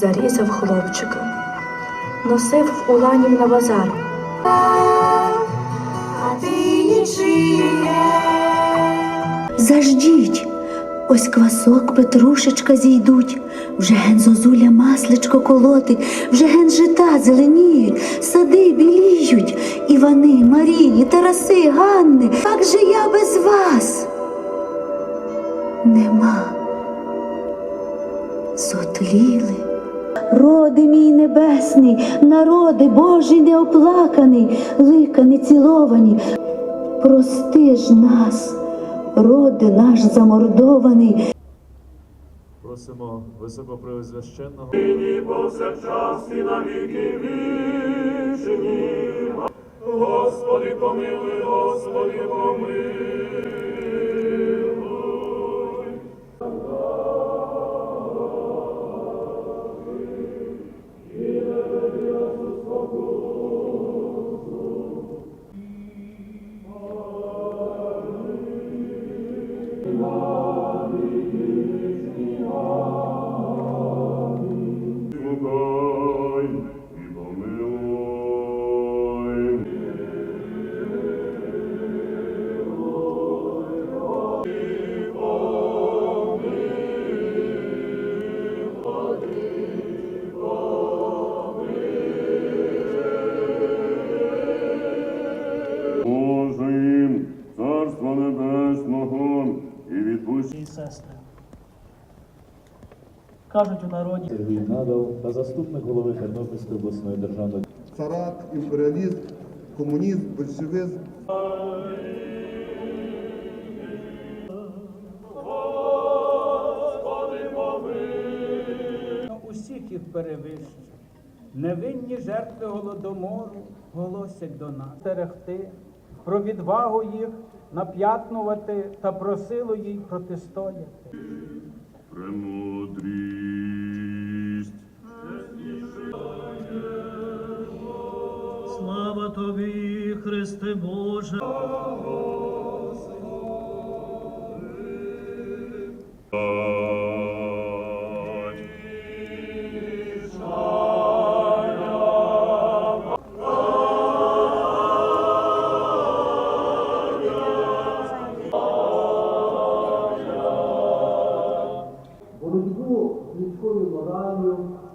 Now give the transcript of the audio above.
Зарізав хлопчика, носив в уланів на базар. а ти. Заждіть, ось квасок, петрушечка зійдуть, вже ген зозуля масличко колотить, вже ген жита зеленіють, сади біліють, Івани, Марії, Тараси, Ганни, як же я без вас? Нема. Сотліли. Роди мій небесний, народи Божий неоплаканий, лика неціловані, прости ж нас, роди наш замордований. Просимо високопреосвященного Господи, помилуй, Господи, помилуй. І і сестри. Кажуть у народі, Сергій Надал та заступник голови Тернопільської обласної державної царат, імперіалізм, комунізм, большевизм. усіх їх перевищує. Невинні жертви голодомору голосять до нас стерегти, про відвагу їх нап'ятнувати та просило їй протистояти. Премудрість. слава тобі, Христе Боже. 所有国家。